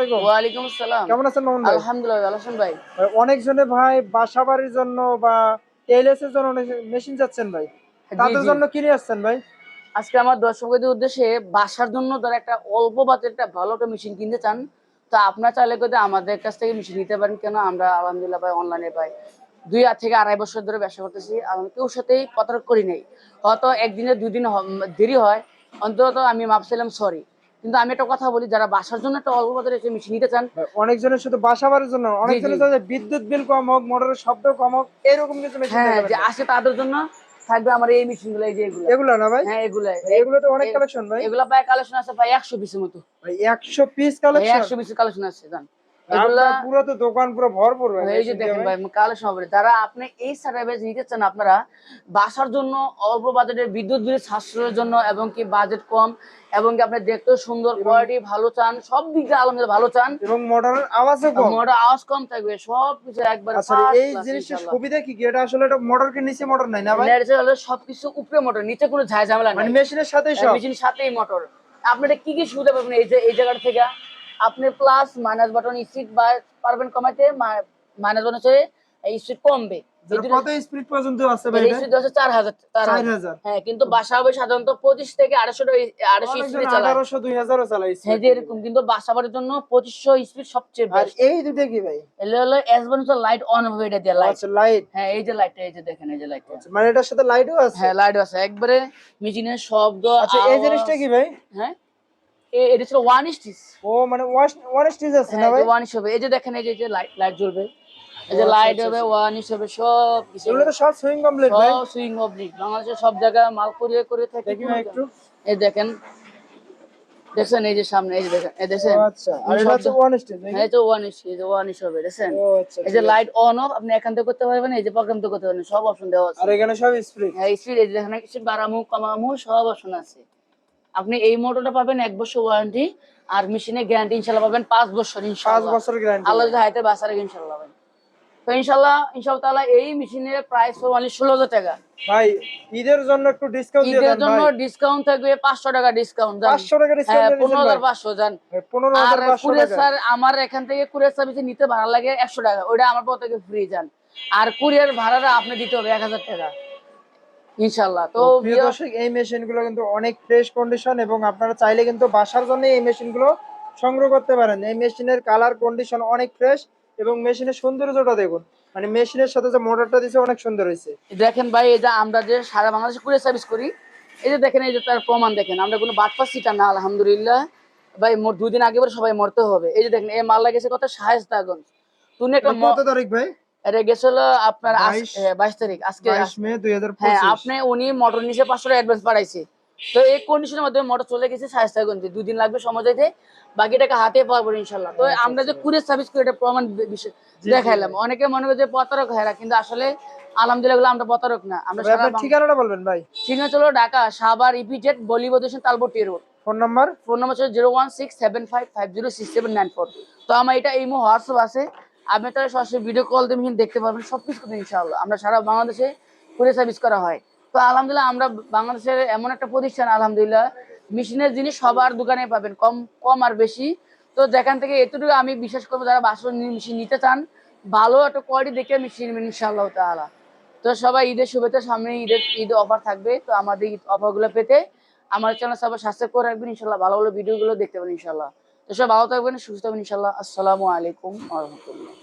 আলাইকুম। ওয়ালাইকুম আসসালাম। কেমন আছেন মামুন ভাই? আলহামদুলিল্লাহ ভালো আছেন ভাই? অনেক ভাই বাসা জন্য বা টেইলস এর জন্য মেশিন যাচ্ছেন ভাই। তাদের জন্য কি নিয়ে আসছেন ভাই? আজকে আমার দর্শকদের উদ্দেশ্যে বাসার জন্য একটা অল্প ভালো একটা মেশিন কিনতে চান তো আপনার চাইলে আমাদের কাছ থেকে মেশিন নিতে পারেন। কেন আমরা আলহামদুলিল্লাহ ভাই অনলাইনে পাই দুই আর থেকে আড়াই বছর ধরে ব্যবসা করতেছি আমি কেউ সাথেই প্রতারক করি নাই। হয়তো একদিনে দুই দিন হ- দেরি হয় অন্তত আমি মাপছিলাম সরি কিন্তু আমি একটা কথা বলি যারা বাসার জন্য একটা অল্প বাজারে মেশিন নিতে চান অনেকজনের শুধু বাসা বাড়ির জন্য অনেকজনের বিদ্যুৎ বিল কম হোক মোটরের শব্দ কম হোক এরকম কিছু মেশিন হ্যাঁ যে আসে তাদের জন্য থাকবে আমার এই মেশিনগুলো এই যে এগুলো। এগুলো না ভাই? হ্যাঁ এগুলো। এগুলো তো অনেক কালেকশন ভাই। এগুলো প্রায় কালেকশন আছে ভাই একশো পিসের মতো। ভাই একশো পিস কালেকশন একশো পিস কালেকশন আছে জান। পুরো তো দোকান পুরো ভরপুর এই যে দেখেন ভাই। ভাই কালেকশন হবে যারা আপনি এই সার্ভিস নিতে চান আপনারা বাসার জন্য অল্প বাজেটের বিদ্যুৎ বিল সাশ্রয়ের জন্য এবং কি বাজেট কম এবং কি আপনি দেখতেও সুন্দর কোয়ালিটি ভালো চান সব দিক দিয়ে আলহামদুলিল্লাহ ভালো চান। এবং মোটরের আওয়াজও কম। মোটর আওয়াজ কম থাকবে সব কিছু একবার আচ্ছা এই জিনিসটার সুবিধা কি কি? এটা আসলে এটা মোটরকে নিচে মোটর নাই না ভাই? সবকিছু উপরে মোটর নিচে কোনো ঝামেলা মানে নেই মেশিনের সাথেই সব। মেশিনের সাথেই মোটর আপনি এটা কি কি সুবিধা পাবেন এই যে এই জায়গাটা থেকে? আপনি প্লাস মাইনাস বাটন স্পিড বা পারবেন কমাইতে মাইনাস বাটন হচ্ছে স্পিড কমবে। এটা কত স্পিড পর্যন্ত আছে ভাই স্পিড হচ্ছে চার হাজার চার হাজার। 4000 হ্যাঁ কিন্তু বাসা হবে সাধারণত পঁচিশ থেকে আড়াইশো আড়াইশো অনেকজন স্পিড চালায়। 1800 2000 ও চালায় হ্যাঁ এরকম কিন্তু বাসা বাড়ির জন্য স্পিড সবচেয়ে আর এই দুটো কি ভাই? এলে হলো এস লাইট অন হবে এটা দিয়ে লাইট আচ্ছা লাইট হ্যাঁ এই যে লাইটটা এই যে দেখেন এই যে লাইটটা মানে এটার সাথে লাইটও আছে? হ্যাঁ লাইট আছে। একবারে মেশিনের শব্দ আচ্ছা এই জিনিসটা কি ভাই? হ্যাঁ? এটা ছিল ওয়ান স্টিচ ও মানে ওয়ান স্টিচ আছে না ভাই ওয়ান হবে এই যে দেখেন এই যে- লাইট লাইট জ্বলবে এই যে আচ্ছা, লাইট আচ্ছা, হবে ওয়ান হবে সব কিছু এগুলো তো সব সুইং কমপ্লিট ভাই সব সুইং অবলিক বাংলাদেশের সব জায়গায় মাল করিয়ে করে থাকে দেখি ভাই একটু এই দেখেন দেখছেন এই যে সামনে এই যে দেখেন এই দেখছেন ও আচ্ছা আর এটা হচ্ছে ওয়ান হ্যাঁ এই তো ওয়ান ওয়ান হবে আচ্ছা এই যে লাইট অন অফ আপনি এখান থেকে করতে পারবেন এই যে প্রোগ্রাম থেকে করতে পারবেন সব অপশন দেওয়া আছে আর এখানে সব স্প্রিং হ্যাঁ স্পিড এই যে দেখেন স্পিড বাড়ামু কমামু সব অপশন আছে আপনি এই মোটরটা পাবেন এক বছর ওয়ারেন্টি আর মেশিনে গ্যারান্টি ইনশাল্লাহ পাবেন পাঁচ বছর পাঁচ বছর গ্যারান্টি আল্লাহ হাইতে বাসারে ইনশাল্লাহ পাবেন। তো ইনশাল্লাহ ইনশাল্লাহ তাআলা এই মেশিনের প্রাইস মানে টাকা। ভাই ঈদের জন্য একটু ডিসকাউন্ট দিয়ে ঈদের জন্য ডিসকাউন্ট থাকবে পাঁচশো টাকা ডিসকাউন্ট 500 টাকা হ্যাঁ ডিসকাউন্ট আর কুরিয়ার স্যার আমার এখান থেকে কুরিয়ার সার্ভিসে নিতে ভাড়া লাগে একশো টাকা। ওইটা আমার পর থেকে ফ্রি যান আর কুরিয়ার ভাড়াটা আপনি দিতে হবে এক হাজার টাকা। তো প্রিয় দর্শক এই কিন্তু অনেক ফ্রেশ কন্ডিশন এবং আপনারা চাইলে কিন্তু বাসার জন্য এই সংগ্রহ করতে পারেন। এই মেশিনের কালার কন্ডিশন অনেক ফ্রেশ এবং মেশিনের সৌন্দর্যটা দেখুন। মানে মেশিনের সাথে যে মোটরটা দিছে অনেক সুন্দর হয়েছে। দেখেন ভাই এই যে আমরা যে সারা বাংলাদেশে কুরিয়ার সার্ভিস করি এই যে দেখেন এই যে তার প্রমাণ দেখেন আমরা কোনো বাটপা সিটা না আলহামদুলিল্লাহ। ভাই মোট দুই দিন আগে সবাই মরতে হবে। এই যে দেখেন এই মাল লাগেছে কত? শাহেস্তাগঞ্জ। তুমি একটা ম- কত তারিখ ভাই? এটা গেছিল আপনার বাইশ- হ্যাঁ, তারিখ আজকে মে দুই হাজার হ্যাঁ আপনি উনি মোটর নিচে পাঁচশো টাকা অ্যাডভান্স পাঠাইছে তো এই কন্ডিশনের মধ্যে মোটর চলে গেছে শায়েস্তাগঞ্জে। দুই দিন লাগবে সময় যাইতে বাকি টাকা হাতে পাবো ইনশাল্লাহ তো আমরা যে কুরিয়ার সার্ভিস করি এটা প্রমাণ দেখাইলাম। অনেকে মনে করে যে প্রতারক হেরা কিন্তু আসলে আলহামদুলিল্লাহ আমরা প্রতারক না। আমরা ঠিকানাটা বলবেন ভাই। ঠিক আছে ঢাকা সাবার ইপিজেড বলিবদেশন তালবটি road. Phone number? Phone number zero one six seven five five zero six seven nine four তো আমার এটা এই হোয়াটসঅ্যাপ আছে। আপনি তারা সরাসরি ভিডিও কল দিয়ে মেশিন দেখতে পারবেন সব কিছু ইনশাআল্লাহ। আমরা সারা বাংলাদেশে কুরিয়ার সার্ভিস করা হয়। তো আলহামদুলিল্লাহ আমরা বাংলাদেশের এমন একটা প্রতিষ্ঠান, আলহামদুলিল্লাহ, মেশিনের জিনিস সবার দোকানে পাবেন, কম কম আর বেশি। তো যেখান থেকে এতটুকু আমি বিশ্বাস করব, যারা বাসন মেশিন নিতে চান, ভালো একটা কোয়ালিটি দেখে মেশিন নেবেন ইনশাআল্লাহ তাআলা। তো সবাই ঈদের শুভেচ্ছা, সামনে ঈদের, ঈদ অফার থাকবে। তো আমাদের ঈদ অফারগুলো পেতে আমার চ্যানেল সবাই সাবস্ক্রাইব করে রাখবেন ইনশাল্লাহ ভালো ভালো ভিডিওগুলো দেখতে পাবেন ইনশাল্লাহ তো সব ভালো থাকবেন সুস্থ থাকবেন ইনশাল্লাহ আসসালামু আলাইকুম আহমতুল্লাহ